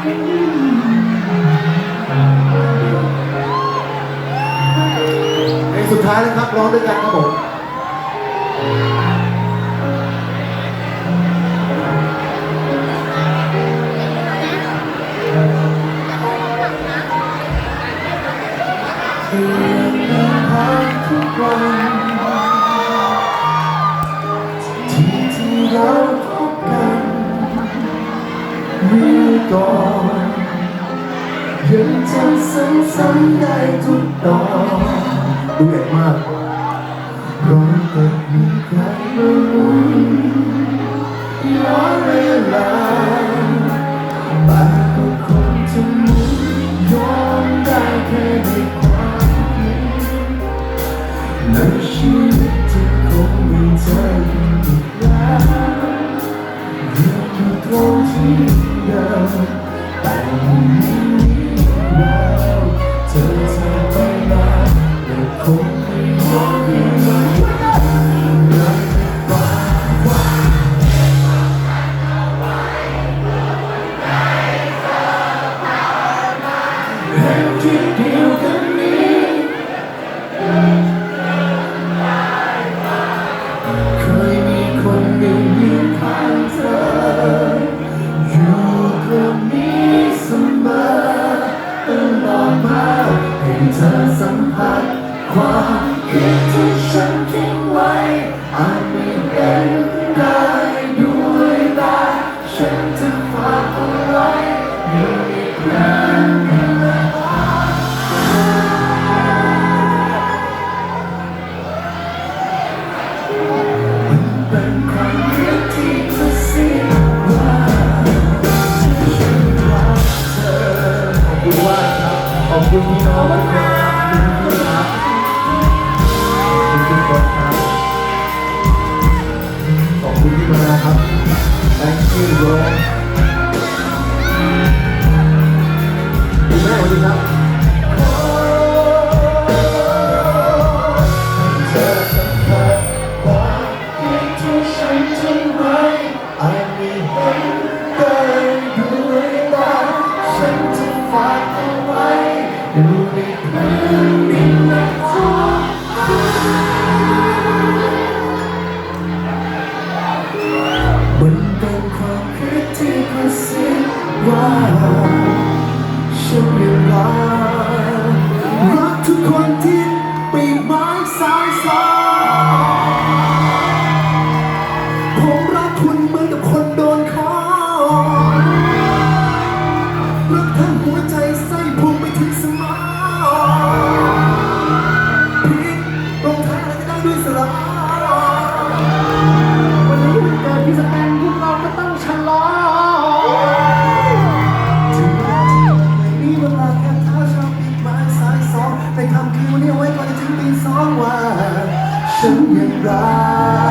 เพสุดท้ายนะครับร้องด้วยกันครับผม ก่อนยังจำซ้ำๆได้ทุกตอน ที่เดียวกันนี้เคยมีคนหนึ่งยืนข้างเธอ อยู่ตรงนี้เสมอตลอดมาให้เธอสัมผัสความคิดที่ฉันทิ้งไว้อาจไม่เป็นได้ด้วยตาฉันจะฝากเอาไว้อยู่อีกครั้ง ขอบคุณพี่น้องทุก ว่าฉันยังรักรักทุกคนที่ แต่คำคิวนี้ไว้ก่อนจะถึงปีสองว่า ฉันยังรัก